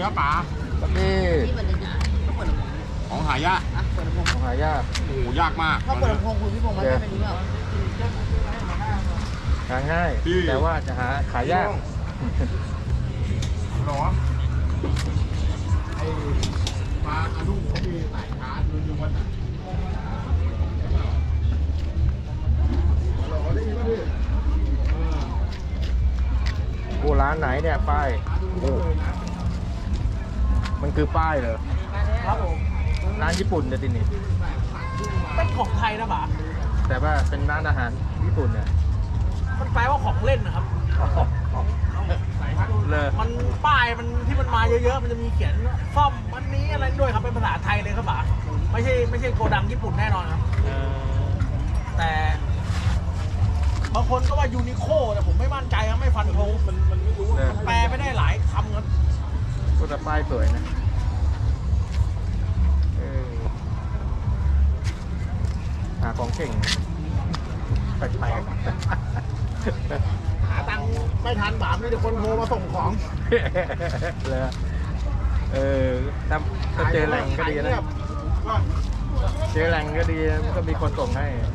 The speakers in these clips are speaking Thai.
ดีครับป๋านี่ที่มันจะหนาเขาเปิดลำโพงของหายากอะเปิดลำโพงหายากโอ้โหยากมากเขาเปิดลำโพงคุณพี่พงษ์มันไม่รู้หรอกหาง่ายแต่ว่าจะหาขายยากหรอไอ้ปลากระดุกเขามีสายชาร์จอยู่วันหรอได้ยินป่ะพี่โอ้ร้านไหนเนี่ยป้ายโอ้ มันคือป้ายเหรอครับผมร้านญี่ปุ่นเดี๋ยวทีนี้เป็นของไทยนะบ่าแต่ว่าเป็นร้านอาหารญี่ปุ่นเนี่ยมันแปลว่าของเล่นนะครับเลยมันป้ายมันที่มันมาเยอะๆ มันจะมีเขียนซ่อมอันนี้อะไรด้วยครับเป็นภาษาไทยเลยครับบ่าไม่ใช่ไม่ใช่โกดังญี่ปุ่นแน่นอนครับเออแต่บางคนก็ว่ายูนิโคแต่ผมไม่มั่นใจครับไม่ฟันธงมันมันไม่รู้เออแปลไม่ได้หลายคำครับ ก็แต่ป้ายสวยนะเออหาของเก่งแปลกหาตังค์ไม่ทันบาปนี่เดี๋ยวคนโทรมาส่งของๆเลยเออถ้าถ้าเจอแหล่งก็ดีนะ เจอแหล่งก็ดีมันก็มีคนส่งให้อ่า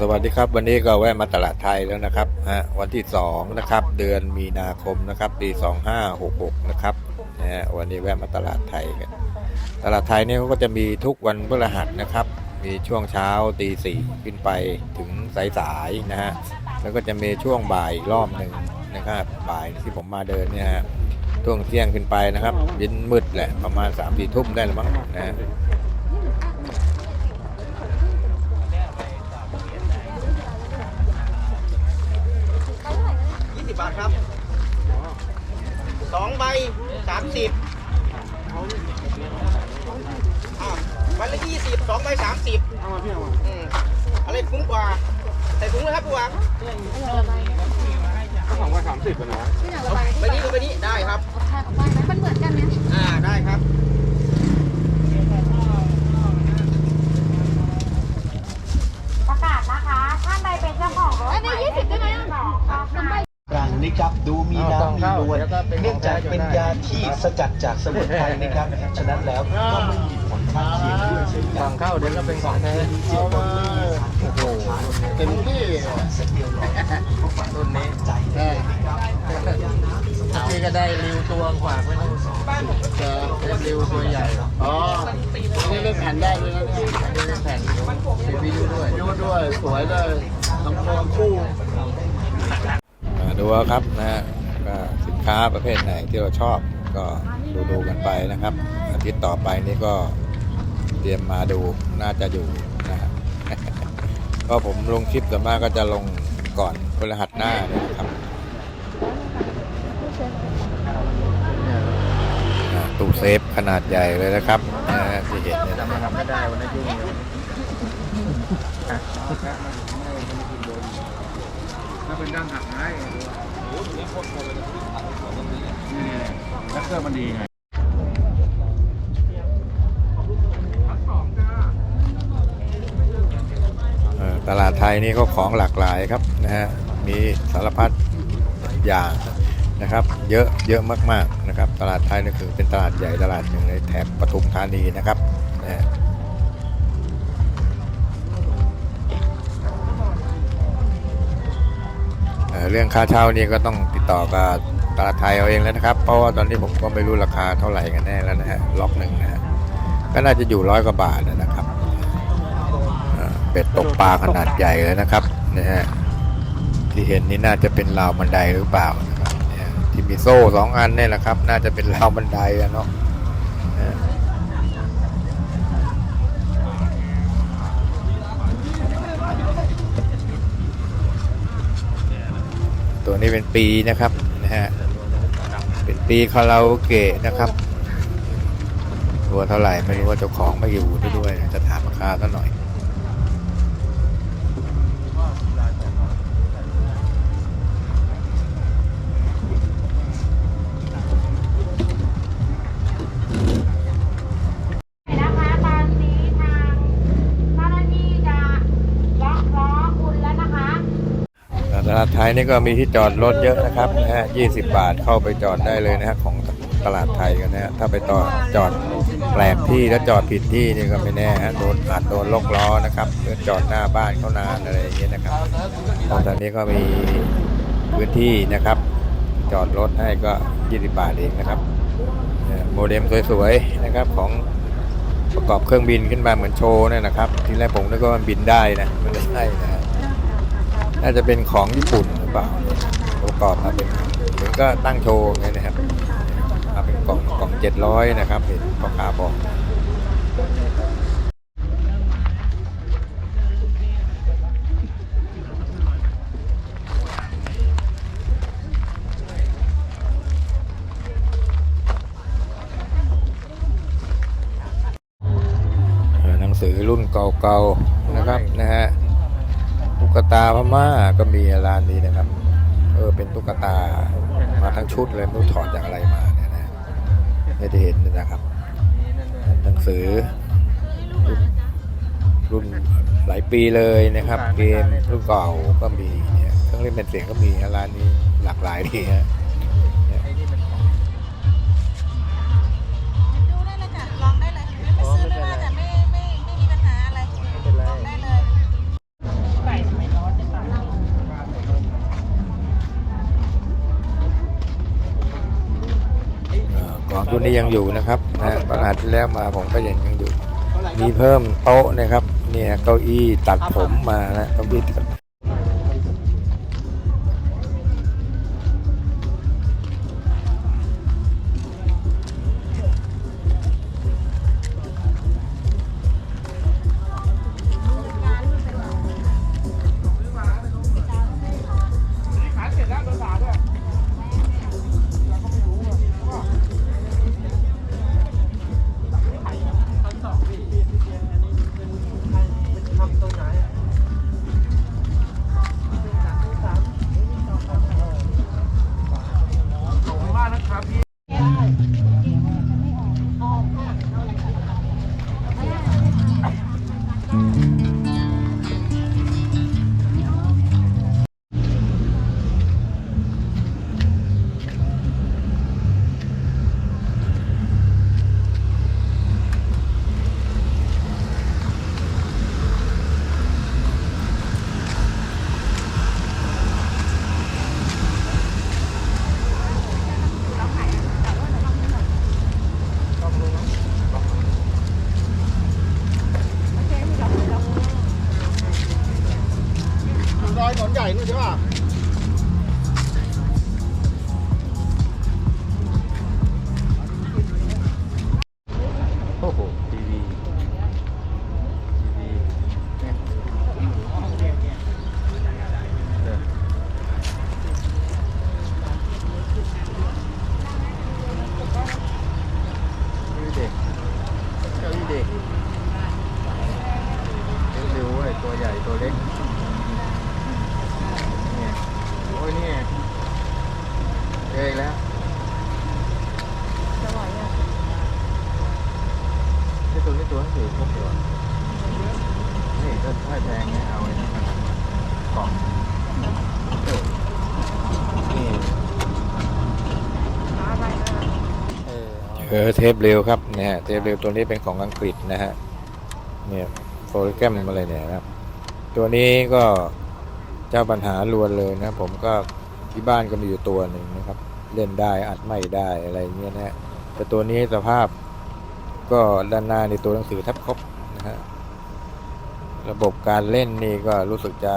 สวัสดีครับวันนี้ก็แวะมาตลาดไทยแล้วนะครับฮะวันที่สองนะครับ เดือนมีนาคมนะครับปี2566นะครับนะฮะวันนี้แวะมาตลาดไทยกันตลาดไทยเนี่ยเขาก็จะมีทุกวันพฤหัสนะครับ มีช่วงเช้าตีสี่ขึ้นไปถึงสายๆนะฮะแล้วก็จะมีช่วงบ่ายอีกรอบหนึ่งนะครับบ่ายที่ผมมาเดินเนี่ยช่วงเที่ยงขึ้นไปนะครับย็นมืดแหละประมาณ3ามสี่ทุ่มได้หรือมั้งนะ บบาทครับสองใบสามสิบอ่าใบละยี่สิบสองใบสามสิบเอามาพี่เอามาอะไรคุ้มกว่า ใส่ถุงเลยครับผู้วางก็ของว่าสามสิบนะที่ไหนระบายใบนี้กับใบนี้ได้ครับเอาแค่เอาไปไหมมันเหมือนกันไหมอ่าได้ครับประกาศนะคะท่านใดเป็นเจ้าของรถอันนี้ยี่สิบได้ไหมอะคุณไม่ รังนะครับดูมีเอาต้องน้ำมีเข้านวลเดี๋ยวก็เป็นของเนื่องจากแท้เป็นจนได้ยาที่สกัดจากสมุนไพรนะครับฉะนั้นแล้วก็ไม่มีผลข้างเคียงด้วยเช่นกัฝั่นงเข้าเดี๋ยวก็เป็นของแท้โอ้โหเต็มที่รุ่นนี้พี่ก็ได้ริวตัวขวากไว้นู่นเจอเป็นริวตัวใหญ่อ๋อนี่เล่นแผ่นได้เลยนะเนี่ยอันนี้เป็นแผ่นซีพียูด้วยยูด้วยสวยเลยทำโครงคู่อ่า ดูครับนะฮะก็สินค้าประเภทไหนที่เราชอบก็ดูดูกันไปนะครับ อาทิตย์ต่อไปนี่ก็เตรียมมาดูน่าจะอยู่นะฮะก็ผมลงคลิปส่วนมากก็จะลงก่อนพฤหัสหน้านะครับตู้เซฟขนาดใหญ่เลยนะครับนะฮะที่เห็นเนี่ยนะทำไม่ได้วันนี้ยุ่งเยอะ ถ้าเป็นด้านหักให้นี่แล้วเครื่องมันดีไงตลาดไทยนี่ก็ของหลากหลายครับนะฮะ มีสารพัดอย่างนะครับ เยอะเยอะมากๆนะครับ ตลาดไทยนี่คือเป็นตลาดใหญ่ตลาดหนึ่งในแถบปทุมธานีนะครับนะ เรื่องค่าเช่านี่ก็ต้องติดต่อกับตลาดไทยเอาเองแล้วนะครับ เพราะว่าตอนนี้ผมก็ไม่รู้ราคาเท่าไหร่กันแน่แล้วนะฮะล็อกหนึ่งนะฮะก็น่าจะอยู่ร้อยกว่าบาทนะครับเป็ดตกปลาขนาดใหญ่เลยนะครับนะฮะที่เห็นนี่น่าจะเป็นราวบันไดหรือเปล่านะครับที่มีโซ่สองอันนี่แหละครับ น่าจะเป็นราวบันไดอะเนาะ ตัวนี้เป็นปีนะครับนะฮะเป็นปีคาราโอเกะนะครับตัวเท่าไหร่ไม่รู้ว่าเจ้าของไม่อยู่ด้วยจะถามราคาซะหน่อย นะคะ ตอนนี้ทางเจ้าหน้าที่จะล็อกล้อคุณแล้วนะคะ ต ลาดไทยนี่ก็มีที่จอดรถเยอะนะครับนะฮะ20บาทเข้าไปจอดได้เลยนะฮะของตลาดไทยกันนะฮะถ้าไปต่อจอดแปลกที่แล้วจอดผิดที่นี่ก็ไม่แน่ฮะโดนอาจโดนล็อกล้อนะครับหรือจอดหน้าบ้านเขานานอะไรอย่างเงี้ยนะครับตอนนี้ก็มีพื้นที่นะครับ จอดรถให้ก็20บาทเองนะครับโมเด็มสวยๆนะครับของประกอบเครื่องบินขึ้นมาเหมือนโชว์เนี่ยนะครับ ทีแรกผมนึกว่ามันบินได้นะมันไม่ใช่นะ น่าจะเป็นของญี่ปุ่นหรือเปล่าประกอบมาเป็นเหมือนก็ตั้งโชว์ไงนะครับมาเป็นกล่องกล่องเจ็ดร้อยนะครับเห็นพ่อค้าบอกหนังสือรุ่นเก่าๆนะครับนะฮะตุ๊กตาพม่าก็มีร้านนี้นะครับ เออเป็นตุ๊กตามาทั้งชุดเลยไม่รู้ถอดจากอะไรมาเนี่ยนะไม่ได้เห็นนะครับ หนังสือ รุ่นรุ่นหลายปีเลยนะครับ เกมรุ่นเก่าก็มีเนี่ยเครื่องเล่นเป็นเสียงก็มีร้านนี้หลากหลายดีฮะ ตัวนนี้ยังอยู่นะครับนะปัญหาที่แล้วมาผมก็ยังยังอยู่ มีเพิ่มโต๊ะนะครับ เนี่ยเก้าอี้ตัดผมมานะเก้าอี้ตัด เออเออเทปเร็วครับนะฮะเทปเร็วตัวนี้เป็นของอังกฤษนะฮะเนี่ยโฟลแกรมอะไรเนี่ยนะครับ ตัวนี้ก็เจ้าปัญหาลวนเลยนะ ผมก็ที่บ้านก็มีอยู่ตัวหนึ่งนะครับ เล่นได้อัดไม่ได้อะไรเงี้ยนะฮะแต่ตัวนี้สภาพก็ด้านหน้าในตัวหนังสือแทบครบนะฮะระบบการเล่นนี่ก็รู้สึกจะ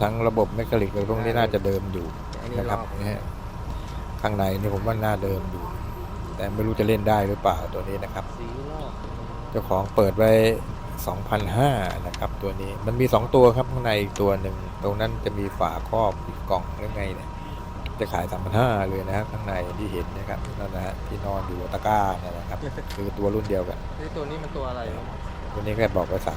ทั้งระบบแมคานิกอะไรพวกนี้น่าจะเดิมอยู่ไอ้นี่นะครรัอบบนะฮะข้างในนี่ผมว่าน่าเดิมอยู่ แต่ไม่รู้จะเล่นได้หรือเปล่าตัวนี้นะครับสีรอบเจ้าของเปิดไว้ 2,500นะครับตัวนี้มันมี 2 ตัวครับข้างในอีกตัวหนึ่งตรงนั้นจะมีฝาครอบอีกกล่องหรือไงเนี่ยจะขาย3,500เลยนะครับข้างในที่เห็นนะครับนั่นนะฮะที่นอนอยู่ตะกร้าเนี่ยนะครับคือตัวรุ่นเดียวกันนี่ตัวนี้มันตัวอะไรครับตัวนี้แค่บอกไว้3,500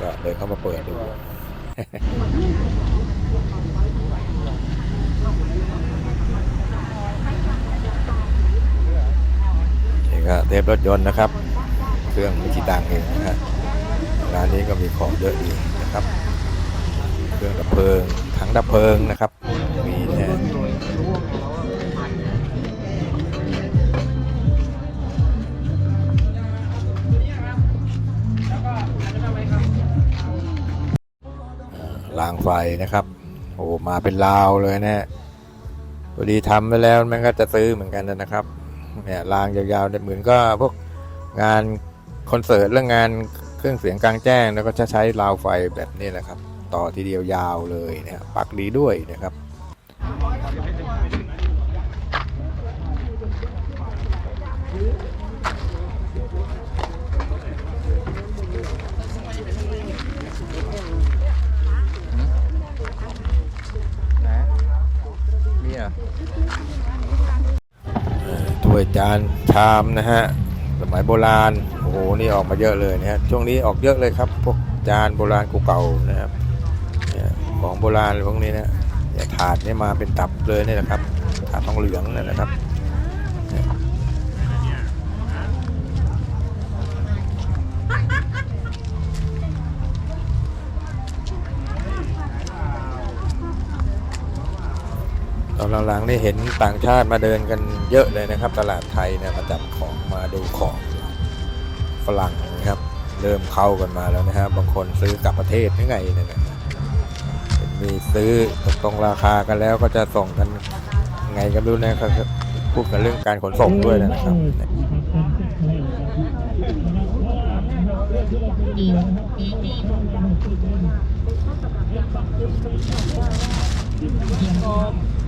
ก็เดินเข้ามาเปิดดูนี่ ก็เทปรถยนต์นะครับ เครื่องไม่กี่ตังเองนะฮะร้านนี้ก็มีของเยอะดีนะครับ เครื่องดับเพลิงถังดับเพลิงนะครับ มีแน่รางไฟนะครับ โอ้มาเป็นลาวเลยนะพอดีทำไปแล้วมันก็จะซื้อเหมือนกันนะครับ เนี่ยรางยาวๆเนี่ยเหมือนก็พวกงานคอนเสิร์ตเรื่องงานเครื่องเสียงกลางแจ้ง แล้วก็จะใช้ราวไฟแบบนี้แหละครับ ต่อทีเดียวยาวเลยนะครับปักดีด้วยนะครับ นะเนี่ย ถ้ วยจานชามนะฮะสมัยโบราณโอ้โหนี่ออกมาเยอะเลยนะฮะช่วงนี้ออกเยอะเลยครับ พวกจานโบราณเก่าๆนะครับของโบราณพวกนี้นะเนี่ยถาดนี่มาเป็นตับเลยนี่แหละครับถาดทองเหลืองนั่นนะครับ อนหลังๆนี่เห็นต่างชาติมาเดินกันเยอะเลยนะครับ ตลาดไทยเนี่ยมาจับของมาดูของฝรั่งนะครับ เริ่มเข้ากันมาแล้วนะฮะบางคนซื้อกลับประเทศยังไงเนี่ยมีซื้อตกตรงราคากันแล้วก็จะส่งกันไงกันรู้นะครับพูดกันเรื่องการขนส่งด้วยนะครับ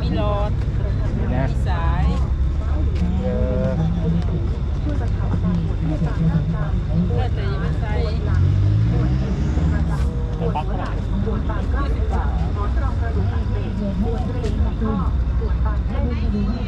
มีหลอดนี่นะมีสายเออเพื่อแต่ยังไม่ใส่อ่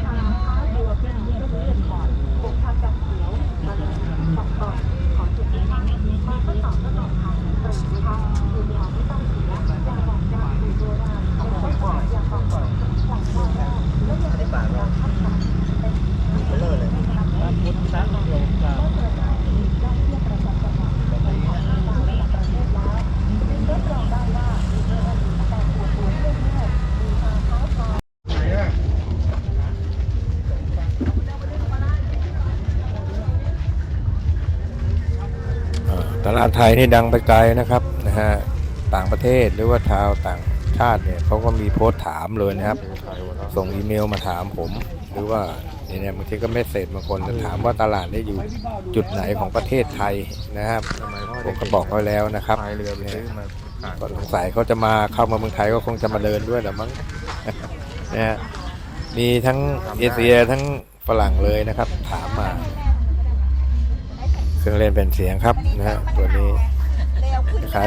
ยนี่ดังไปไกลนะครับนะฮะต่างประเทศหรือว่าชาวต่างชาติเนี่ยเขาก็มีโพสต์ถามเลยนะครับ ส่งอีเมลมาถามผม หรือว่าเนี่ยบางทีก็ไม่เสร็จบางคนถามว่าตลาดนี้อยู่จุดไหนของประเทศไทยนะครับผมก็บอกไว้แล้วนะครับพายเรือไปซื้อมาขายก็สงสัยเขาจะมาเข้ามาเมืองไทยก็คงจะมาเดินด้วยแหละมั้งนะฮะมีทั้งเอเชียทั้งฝรั่งเลยนะครับ เครื่องเล่นเป็นเสียงครับนะฮะตัวนี้ขาย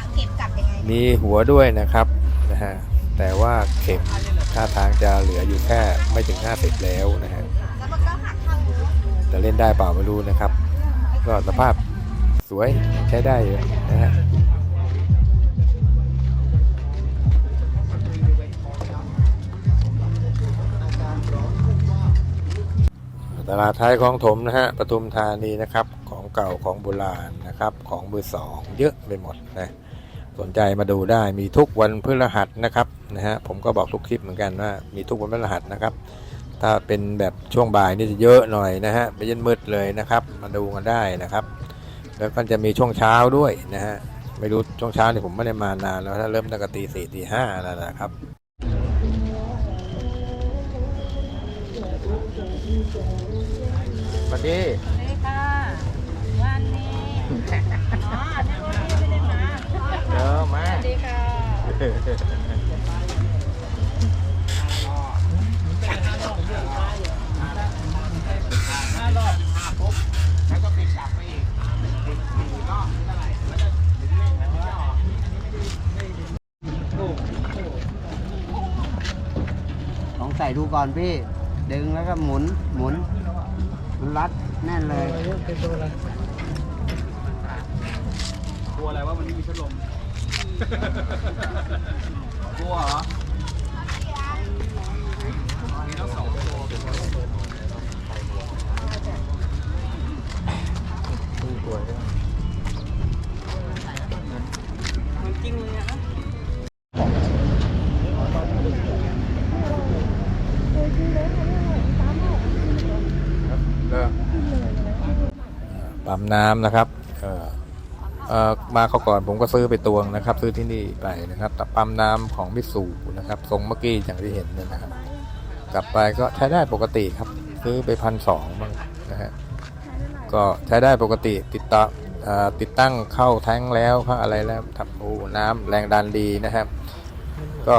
2,500มีหัวด้วยนะครับนะฮะแต่ว่าเข็มท่าทางจะเหลืออยู่แค่ไม่ถึง 50 แล้วนะฮะจะเล่นได้เปล่าไม่รู้นะครับ ก็สภาพสวยใช้ได้อยู่นะฮะ ตลาดไทยของถมนะฮะปทุมธานีนะครับ ของเก่าของโบราณนะครับ ของมือสองเยอะไปหมดนะสนใจมาดูได้มีทุกวันพฤหัสนะครับนะฮะผมก็บอกทุกคลิปเหมือนกันว่า มีทุกวันพฤหัสนะครับ ถ้าเป็นแบบช่วงบ่ายนี่จะเยอะหน่อยนะฮะไปยันมืดเลยนะครับ มาดูกันได้นะครับ แล้วก็จะมีช่วงเช้าด้วยนะฮะไม่รู้ช่วงเช้านี่ผมไม่ได้มานานแล้วถ้าเริ่มตั้งแต่ตีสี่ตีห้าแล้วนะครับ สวัสดีนี่ค่ะ วันนี้อ๋อนึกว่าพี่ไม่ได้มาเดี๋ยวมาสวัสดีค่ะแล้วก็ปิดกลับไปอีกปิดสี่รอบไม่เท่าไหร่แล้วจะถึงเลขนั้นไม่ออกลองใส่ดูก่อนพี่ ดึงแล้วก็หมุนหมุนมันรัดแน่นเลยกลัวอะไรว่ามันไม่มีพัดลมกลัวเหรอ ปั๊มน้ำนะครับเออเออมาเขาก่อนผมก็ซื้อไปตวงนะครับ ซื้อที่นี่ไปนะครับแต่ปั๊มน้ำของมิสูนะครับทรงเมื่อกี้อย่างที่เห็นเนี่ยนะครับ กลับไปก็ใช้ได้ปกติครับ ซื้อไปพันสองบ้างนะฮะก็ใช้ได้ปกติติดต่ออติดตั้งเข้าแท้งแล้วเข้าอะไรแล้วทำโอ้น้ำแรงดันดีนะครับ ก็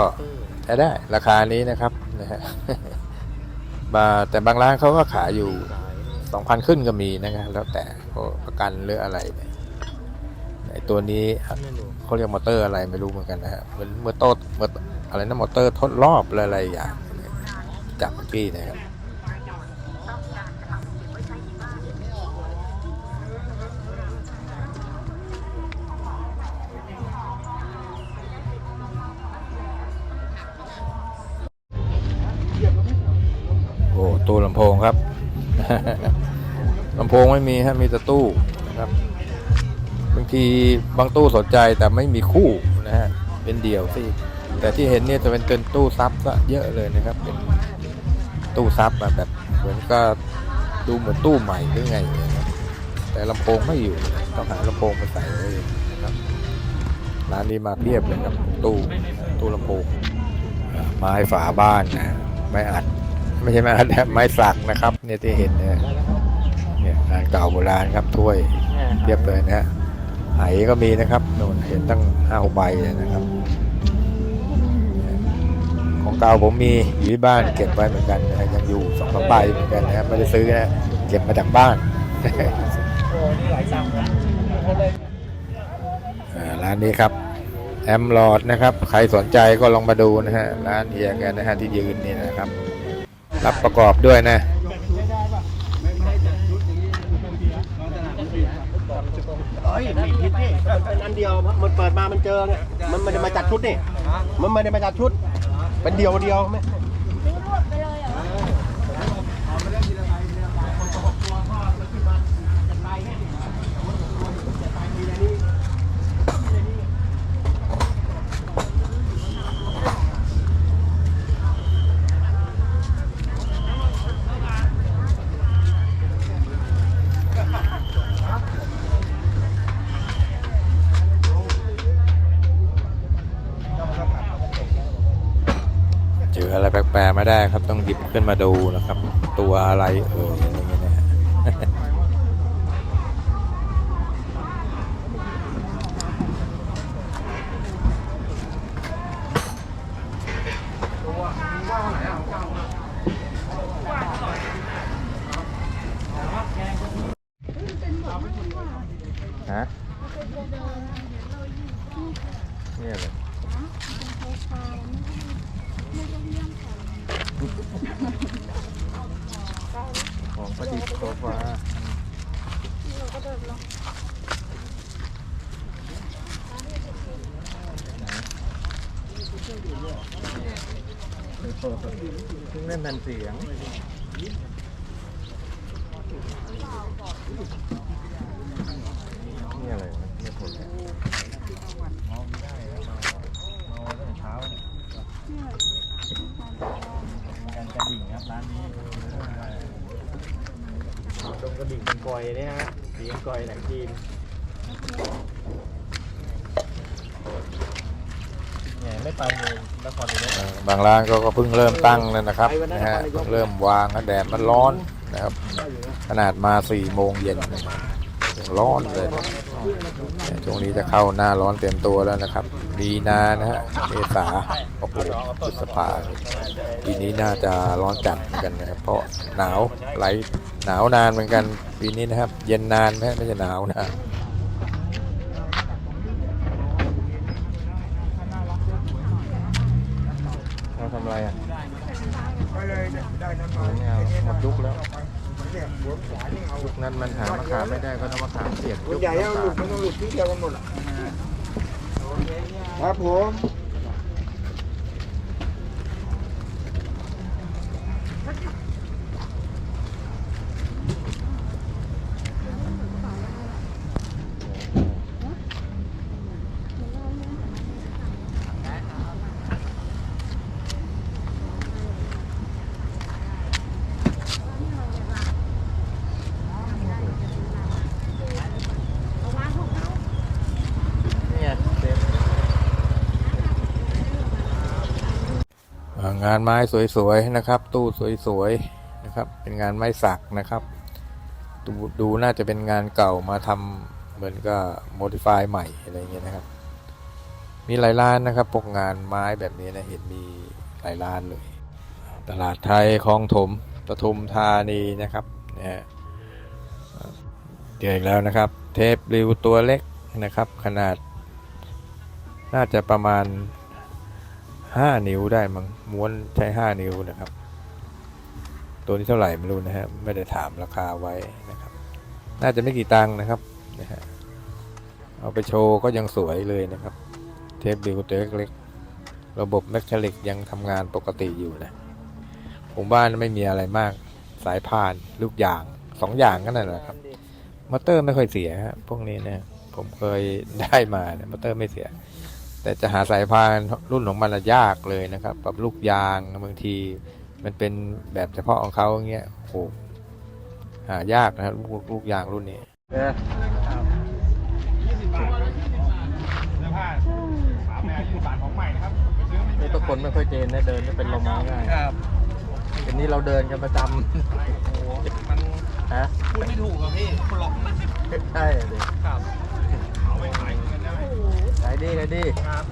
ใช้ได้ราคานี้นะครับนะฮะบาแต่บางร้านเขาก็ขายอยู่สองพันขึ้นก็มีนะครับ แล้วแต่ ประกันหรืออะไรเนี่ยไอตัวนี้เขาเรียกมอเตอร์อะไรไม่รู้เหมือนกันนะฮะเหมือนมือโต้เมื่ออะไรนะมอเตอร์ทดรอบอะไรอะไรอย่างจากเมื่อกี้นะครับโอ้ตู้ลำโพงครับำโพงไม่มีฮะมีแต่ตู้นะครับบางทีบางตู้สนใจแต่ไม่มีคู่นะฮะเป็นเดี่ยวสิแต่ที่เห็นเนี่ยจะเป็นเป็นตู้ซับซะเยอะเลยนะครับ เป็นตู้ซับแบบเหมือนก็ดูเหมือนตู้ใหม่หรือไงนะแต่ลำโพงไม่อยู่ต้องหาลำโพงมาใส่ไว้นะครับร้านนี้มาเพียบเลยครับตู้ตู้ลำโพงไม้ฝาบ้านนะไม้อัด ไม่ใช่ไม้อัดไม้สักนะครับ เนี่ยที่เห็นเนี่ย เนี่ยงานเก่าโบราณครับถ้วยเทียบเลยนะฮะไหก็มีนะครับโน่นเห็นตั้งห้าหกใบเลยนะครับเนี่ยของเก่าผมมีอยู่ที่บ้านเก็บไว้เหมือนกันนะฮะยังอยู่สองสามใบเหมือนกันนะครับไม่ได้ซื้อนะเก็บมาจากบ้านโอ้นี่หลายสั่งนะอ่าร้านนี้ครับแอมลอดนะครับ ใครสนใจก็ลองมาดูนะฮะร้านเฮียแกนะฮะที่ยืนนี่นะครับ รับประกอบด้วยนะ เฮ้ยผิดผิดพี่ มันเป็นอันเดียว มันเปิดมา มันเจอไงมันไม่ได้มาจัดชุดนี่ มันไม่ได้มาจัดชุด เป็นเดียวเดียวไม่ ไม่ได้ครับต้องหยิบขึ้นมาดูนะครับ ตัวอะไรเอ่ยอะไรเงี้ยนะฮะ ฮะเนี่ยเลยของประดิษฐ์โซฟา เครื่งเล่นแผ่นเสียงนี่อะไรนะเนี่ยผลเนี่ยมองไม่ได้นะมองตั้งแต่เช้าเนี่ยการกระดิ่งครับร้านนี้ดงกระดิ่งเป็นกอยเนี่ยฮะเสียงกอยหนังจีนแหน่ไม่ไปเลย นครนายกเอ่อบางร้านก็ก็เพิ่งเริ่มตั้งแล้วนะครับนะฮะเพิ่งเริ่มวางนะแดดมันร้อนนะครับ ขนาดมาสี่โมงเย็นนะครับยังร้อนเลยนะเนี่ยช่วงนี้จะเข้าหน้าร้อนเต็มตัวแล้วนะครับ มีนานะฮะเมษาโอ้โหพฤษภาปีนี้น่าจะร้อนจัดเหมือนกันนะครับ เพราะหนาวไหลหนาวนานเหมือนกันปีนี้นะครับ เย็นนานไหมไม่ใช่หนาวนะ เรา ทำอะไรอะไม่เอาหมดยุคแล้วยุคนั้นมันหามะขามไม่ได้ก็ต้องมะขามเปียกยุคใหญ่มะเอาหขาลุมดมันต้องหลุดที่เดียวกันหมดอะครับผมานไม้สวยๆนะครับ ตู้สวยๆนะครับ เป็นงานไม้สักนะครับ ดูดูน่าจะเป็นงานเก่ามาทำเหมือนกับโมดิฟายใหม่อะไรเงี้ยนะครับ มีหลายร้านนะครับพวกงานไม้แบบนี้นะเห็นมีหลายร้านเลย ตลาดไทยคลองถมปทุมธานีนะครับเนะฮะเจออีกแล้วนะครับ เทปริวตัวเล็กนะครับ ขนาด น่าจะประมาณ 5 นิ้วได้มั้งม้วนใช้ 5 นิ้วนะครับ ตัวนี้เท่าไหร่ไม่รู้นะฮะไม่ได้ถามราคาไว้นะครับ น่าจะไม่กี่ตังค์นะครับนะฮะเอาไปโชว์ก็ยังสวยเลยนะครับ เทปบิวตัวเล็กๆระบบแมคคานิกยังทำงานปกติอยู่นะ ผมว่าไม่มีอะไรมากสายพาน ลูกยางสองอย่างก็นั่นแหละครับมอเตอร์ไม่ค่อยเสียฮะพวกนี้นะ ผมเคยได้มาเนี่ยมอเตอร์ไม่เสีย แต่จะหาสายพานรุ่นของมันอะยากเลยนะครับแบบลูกยางบางทีมันเป็นแบบเฉพาะของเขาอย่างเงี้ยโอ้โหหายากนะครับลูกลูกยางรุ่นนี้เออ20บาทเสื้อผ้าฝาแม่20บาทของใหม่นะครับไปซื้อไม่นี่ทุกคนไม่ค่อยเจนนะเดินจะเป็นลมง่ายครับๆทีนี้เราเดินกันประจโอ้โหมันำฮะพูดไม่ถูกอะพี่คนหลอกมันใช่เลยครับเอาไปขายเงินได้ ขายดีขายดีครับ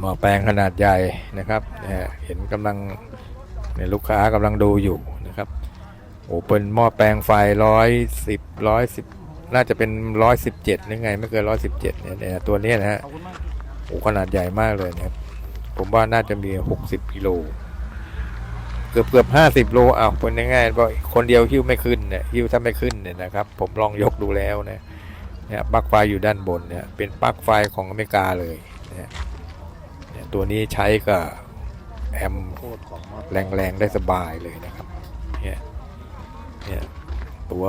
หม้อแปลงขนาดใหญ่นะครับเห็นกำลังเนี่ยลูกค้ากำลังดูอยู่นะครับ โอ้เป็นหม้อแปลงไฟร้อยสิบร้อยสิบน่าจะเป็นร้อยสิบเจ็ดหรือไง ไม่เกินร้อยสิบเจ็ดเนี่ยเนี่ยตัวเนี้ยนะฮะโอ้ขนาดใหญ่มากเลยนะครับ ผมว่าน่าจะมีหกสิบกิโลเกือบเกือบห้าสิบโลอ้าวเป็นง่ายๆว่าคนเดียวหิ้วไม่ขึ้นเนี่ยหิ้วถ้าไม่ขึ้นเนี่ยนะครับ ผมลองยกดูแล้วนะเนี่ยปลั๊กไฟอยู่ด้านบนเนี่ยเป็นปลั๊กไฟของอเมริกาเลยนะฮะเนี่ยตัวนี้ใช้กับแอมป์แรงๆได้สบายเลยนะครับเนี่ย เนี่ยตัว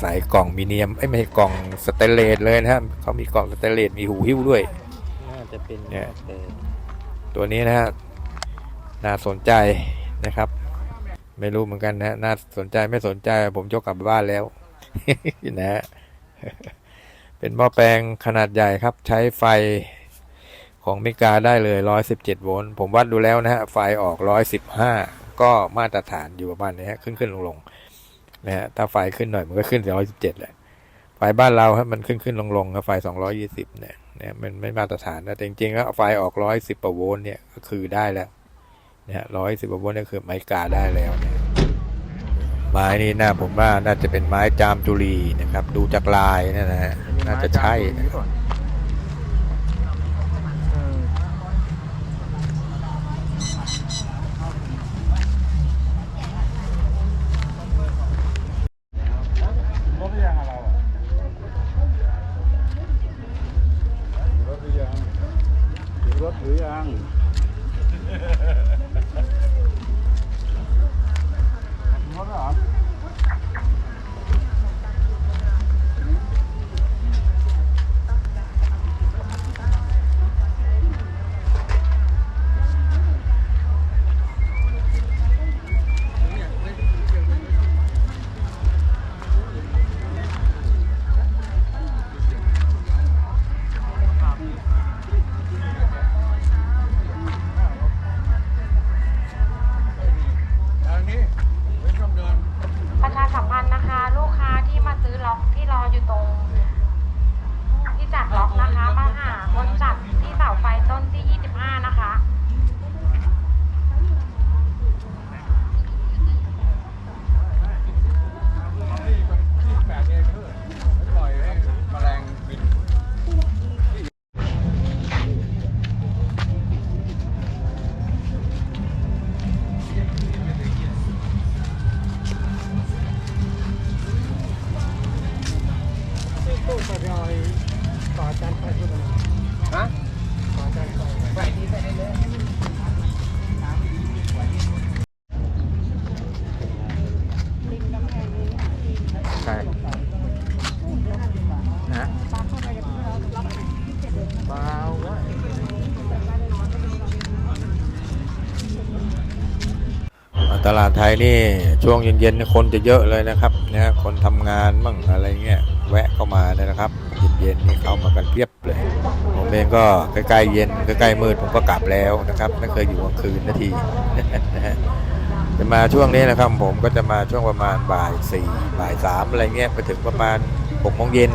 ใส่กล่องมีเนียมเอ้ยไม่ใช่กล่องสเตนเลสเลยนะครับเขามีกล่องสเตนเลสมีหูหิ้วด้วย น่าจะเป็นเนี่ย ตัวนี้นะฮะน่าสนใจนะครับ ไม่รู้เหมือนกันนะฮะน่าสนใจไม่สนใจ ผมยกกลับบ้านแล้ว นะฮะเป็นหม้อแปลงขนาดใหญ่ครับ ใช้ไฟของอเมริกาได้เลย 117 โวลต์ ผมวัดดูแล้วนะฮะ ไฟออก 115 ก็มาตรฐานอยู่ประมาณนี้ฮะ ขึ้นขึ้นลงลง นะฮะถ้าไฟขึ้นหน่อยมันก็ขึ้น117แหละไฟบ้านเราครับมันขึ้นขึ้นลงลงครับไฟ220เนี่ยเนี่ยมันไม่มาตรฐานนะแต่จริงๆแล้วไฟออก110กว่าโวลต์เนี่ยก็คือได้แล้วนะฮะ110กว่าโวลต์นี่คืออเมริกาได้แล้วเนี่ยไม้นี่น่าผมว่าน่าจะเป็นไม้จามจุลีนะครับ ดูจากลายเนยนะฮะน่าจะใช่นะรถ รถห ลาดไทยนี่ช่วงเย็นๆคนจะเยอะเลยนะครับนะคนทำงานมั่งอะไรเงี้ยแวะเข้ามาเนี่ยนะครับเย็นๆนี่เข้ามากันเพียบเลยผมเองก็ใกล้ๆเย็นใกล้ๆมืดผมก็กลับแล้วนะครับไม่เคยอยู่กลางคืนนาทีจะมาช่วงนี้นะครับผมก็จะมาช่วงประมาณบ่ายสี่บ่ายสามอะไรเงี้ยไปถึงประมาณหกโมงเย็น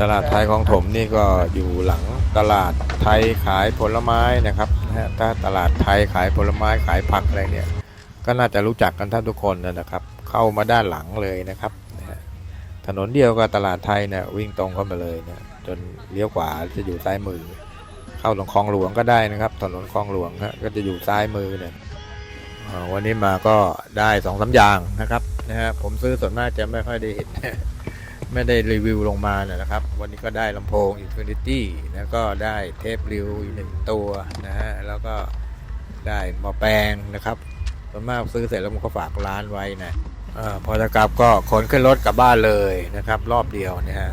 ตลาดไทยของถมนี่ก็อยู่หลังตลาดไทยขายผลไม้นะครับถ้าตลาดไทยขายผลไม้ขายผักอะไรเนี่ย ก็น่าจะรู้จักกันท่านทุกคนนะครับ เข้ามาด้านหลังเลยนะครับถนนเดียวกับตลาดไทยเนี่ยวิ่งตรงเข้ามาเลยเนี่ยจนเลี้ยวขวาจะอยู่ซ้ายมือ เข้าตรงคลองหลวงก็ได้นะครับ ถนนคลองหลวงก็จะอยู่ซ้ายมือเนี่ยวันนี้มาก็ได้สองสามอย่างนะครับนะฮะผมซื้อส่วนมากจะไม่ค่อยได้เห็น ไม่ได้รีวิวลงมานะนะครับ วันนี้ก็ได้ลำโพง Infinity แล้วก็ได้เทปริวอีกหนึ่งตัวนะฮะ แล้วก็ได้หมอแปลงนะครับส่วนมากซื้อเสร็จแล้วมันก็ฝากร้านไว้นะอาพอจะกลับก็ขนขึ้นรถกลับบ้านเลยนะครับ รอบเดียวนะฮะ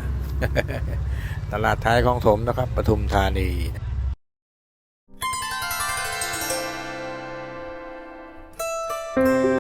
ตลาดท้ายของถมนะครับปทุมธานี